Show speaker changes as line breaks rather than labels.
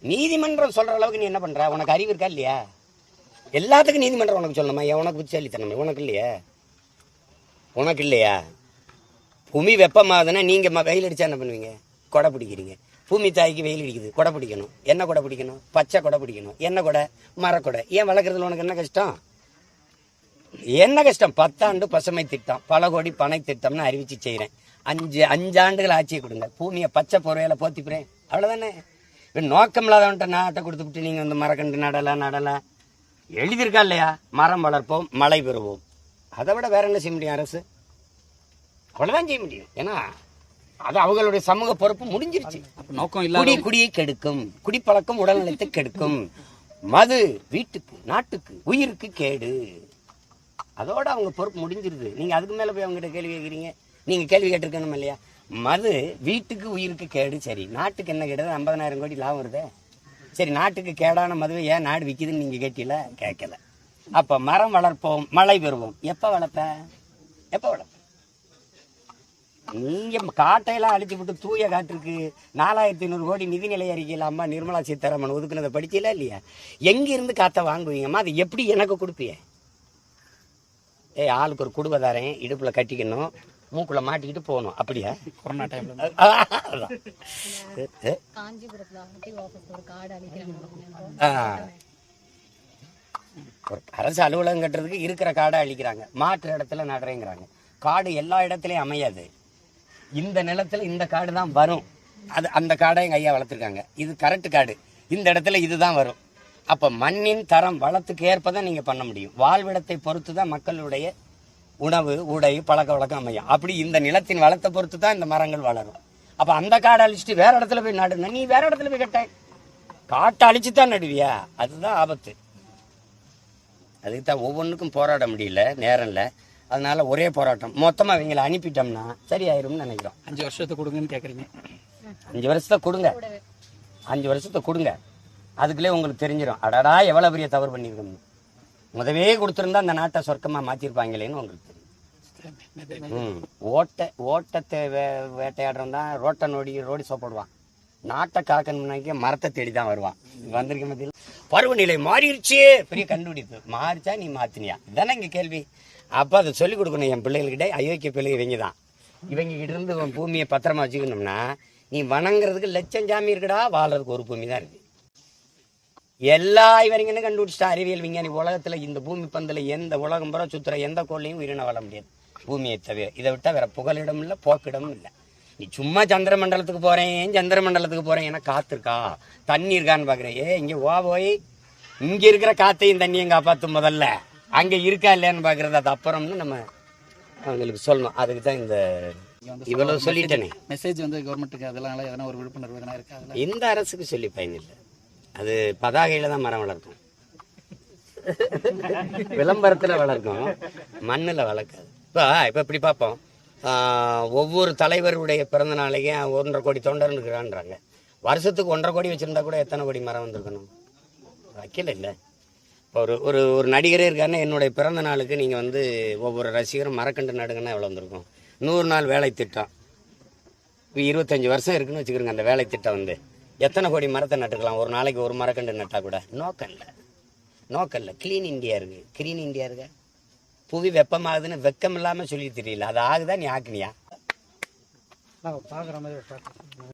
நீதிமன்றம் சொல்ற அளவுக்கு நீ என்ன பண்ற? உனக்கு அறிவு இருக்கா இல்லையா? எல்லாத்துக்கும் நீதிமன்றம் உனக்கு சொல்லணுமா? உனக்கு புத்திசாலித்தனமே? உனக்கு இல்லையா? உனக்கு இல்லையா? பூமி வெப்பமாகுதுன்னா நீங்க வெயில் அடிச்சா என்ன பண்ணுவீங்க? கொடை பிடிக்கிறீங்க. பூமி தாய்க்கு வெயில் அடிக்குது. கொடை பிடிக்கணும். என்ன கொடை பிடிக்கணும்? பச்சை கொடை பிடிக்கணும். என்ன கொடை? மரக்கொடை. ஏன் வளர்க்குறதுல உனக்கு என்ன கஷ்டம்? என்ன கஷ்டம்? பத்தாண்டு பசுமை திட்டம். பல கோடி பனை திட்டம்னு அறிவிச்சு செய்கிறேன் அஞ்சு அஞ்சாண்டுகள் ஆட்சியை கொடுங்க. பூமியை பச்சை பொறையில போத்திப்புறேன். அவ்வளோதானே நோக்கம் இல்லாதவன்ட்ட நாட்டை கொடுத்துட்டு நீங்கள் வந்து மரக்கண்டு நடலாம் நடலாம் எழுதியிருக்கா இல்லையா? மரம் வளர்ப்போம் மழை பெறுவோம். அதை விட வேற என்ன செய்ய முடியும் அரசு? அவ்வளோதான் செய்ய முடியும். ஏன்னா அது அவங்களுடைய சமூக பொறுப்பு முடிஞ்சிருச்சு.
நோக்கம்
குடி
இல்லாத
குடியை கெடுக்கும். குடிப்பழக்கம் உடல்நலத்தை கெடுக்கும். மது வீட்டுக்கு நாட்டுக்கு உயிருக்கு கேடு. அதோட அவங்க பொறுப்பு முடிஞ்சிருது. நீங்க அதுக்கு மேல போய் அவங்ககிட்ட கேள்வி கேட்குறீங்க நீங்க கேள்வி கேட்டிருக்கணும் இல்லையா? மது வீட்டுக்கு உயிருக்கு கேடு சரி. நாட்டுக்கு என்ன கேடு ஐம்பதனாயிரம் கோடி லாபம் வருதே. சரி நாட்டுக்கு கேடான மதுவை ஏன் நாடு விற்கிதுன்னு நீங்கள் கேட்டீல கேட்கல. அப்போ மரம் வளர்ப்போம் மழை பெறுவோம். எப்போ வளர்ப்ப? எப்போ வளர்ப்ப? நீங்க காட்டையெல்லாம் அழிச்சு விட்டு தூய காற்றுக்கு நாலாயிரத்தி ஐநூறு கோடி நிதிநிலை அறிக்கையில் அம்மா நிர்மலா சீதாராமன் ஒதுக்குனதை படிச்சீங்களா இல்லையா? எங்கேருந்து இருந்து வாங்குவீங்கம்மா? அது எப்படி எனக்கு கொடுப்பிய? ஏய் ஆளுக்கு ஒரு குடுவை தரேன் கட்டிக்கணும். மூக்குள்ள மாட்டிக்கிட்டு போகணும். அப்படியா?
கொரோனா டைம்ல
ஒரு
அரசு அலுவலகம் கட்டுறதுக்கு இருக்கிற காடை அழிக்கிறாங்க. மாற்று இடத்துல நடுறேங்கிறாங்க. காடு எல்லா இடத்துலயும் அமையாது. இந்த நிலத்துல இந்த காடு தான் வரும். அது அந்த காடை எங்க ஐயா வளர்த்துருக்காங்க. இது கரெக்ட் காடு. இந்த இடத்துல இதுதான் வரும். அப்ப மண்ணின் தரம் வளத்துக்கு ஏற்பதான் நீங்க பண்ண முடியும். வாழ்விடத்தை பொறுத்து தான் மக்களுடைய உணவு உடை பழக்க வழக்கம் அமையும். அப்படி இந்த நிலத்தின் வளத்தை பொறுத்து தான் இந்த மரங்கள் வளரும். அப்ப அந்த காடை அழிச்சிட்டு வேற இடத்துல போய் நடுன நீ வேற இடத்துல போய் கட்ட. காட்டை அழிச்சு தான் நடுவியா? அதுதான் ஆபத்து. அதுக்கு தான் ஒவ்வொன்றுக்கும் போராட முடியல நேரம் இல்லை. அதனால ஒரே போராட்டம். மொத்தமாக அவங்கள அனுப்பிட்டோம்னா சரியாயிரும்னு நினைக்கிறோம்.
அஞ்சு வருஷத்தை கொடுங்கன்னு கேக்குறீங்க.
அஞ்சு வருஷத்தை கொடுங்க. அஞ்சு வருஷத்தை கொடுங்க. அதுக்குள்ளே உங்களுக்கு தெரிஞ்சிடும் அடடா எவ்வளோ பெரிய தவறு பண்ணியிருக்கோம் முதவே கொடுத்துருந்தா அந்த நாட்டை சொர்க்கமாக மாற்றிருப்பாங்களேன்னு உங்களுக்கு தெரியும். ஓட்டை ஓட்டத்தை வே வேட்டையாடுறவன் தான் ரோட்டை நோடி ரோடி சோப்பிடுவான் நாட்டை காக்கணும்னாக்க மரத்தை தேடி தான் வருவான் வந்திருக்க மத்தியில் பருவநிலை மாறிடுச்சு. பெரிய கண்டுபிடிப்பு. மாறிச்சா நீ மாத்தினியா? இதானே இங்க கேள்வி. அப்போ அதை சொல்லிக் கொடுக்கணும் என் பிள்ளைகள்கிட்ட. அயோக்கிய பிள்ளைங்க இவங்க தான் இவங்க கிட்ட இருந்து பூமியை பத்திரமா வச்சுக்கணும்னா நீ வணங்குறதுக்கு லட்சம் ஜாமி இருக்குடா வாழ்றதுக்கு ஒரு பூமி தான் இருக்கு. எல்லா இவரைங்கன்னு கண்டுபிடிச்சிட்டா அறிவியல் விஞ்ஞானி. உலகத்துல இந்த பூமி பந்தில் எந்த உலகம் புற சுத்துற எந்த கோள்லையும் உயிரினம் வாழ முடியாது. பூமியை தவிர இதை விட்டா வேற புகலிடம் இல்லை போக்கிடமும் இல்லை. நீ சும்மா சந்திர மண்டலத்துக்கு போறேன் சந்திர மண்டலத்துக்கு போறேன் ஏன்னா காத்து இருக்கா தண்ணி இருக்கான்னு பாக்குறேன் ஏ இங்க வா போய். இங்க இருக்கிற காத்தையும் தண்ணியும் காப்பாத்து முதல்ல. அங்க இருக்கா இல்லையான்னு பாக்குறது அது அப்புறம்னு நம்ம அவங்களுக்கு சொல்லணும். அதுக்கு தான் இந்த இவ்வளவு சொல்லிட்டேனே.
மெசேஜ் வந்து கவர்மெண்ட்டுக்கு அதெல்லாம் எதனா ஒரு விழிப்புணர்வு எதனா இருக்கா?
இந்த அரசுக்கு சொல்லி பயனில்லை அது பதாகையில தான் மரம் வளர்க்கும். விளம்பரத்துல வளர்க்கும். மண்ணுல வளர்க்காது. இப்போ இப்போ இப்படி பார்ப்போம். ஒவ்வொரு தலைவருடைய பிறந்த நாளைக்கும் ஒன்றரை கோடி தொண்டர் இருக்கிறான்றாங்க. வருஷத்துக்கு ஒன்றரை கோடி வச்சுருந்தா கூட எத்தனை கோடி மரம் வந்திருக்கணும்? வைக்கல இல்லை. இப்போ ஒரு ஒரு ஒரு நடிகரே இருக்காருன்னா என்னுடைய பிறந்த நாளுக்கு நீங்கள் வந்து ஒவ்வொரு ரசிகரும் மரக்கண்டு நடுங்கன்னா எவ்வளோ வந்திருக்கும்? நூறு நாள் வேலை திட்டம். இப்போ இருபத்தஞ்சி வருஷம் இருக்குன்னு வச்சுக்கிறோங்க அந்த வேலை திட்டம் வந்து. எத்தனை கோடி மரத்தை நட்டுக்கலாம் ஒரு நாளைக்கு ஒரு மரக்கண்டு நட்டா கூட? நோக்கல்ல நோக்கல்ல நோக்கம் இல்லை. க்ளீன் இந்தியா இருக்கு. க்ளீன் இந்தியா இருக்கு. புவி வெப்பமாகுதுன்னு வெக்கம் இல்லாமல் சொல்லி தெரியல. அது ஆகுதா? நீ ஆக்குனியா?
பார்க்குற மாதிரி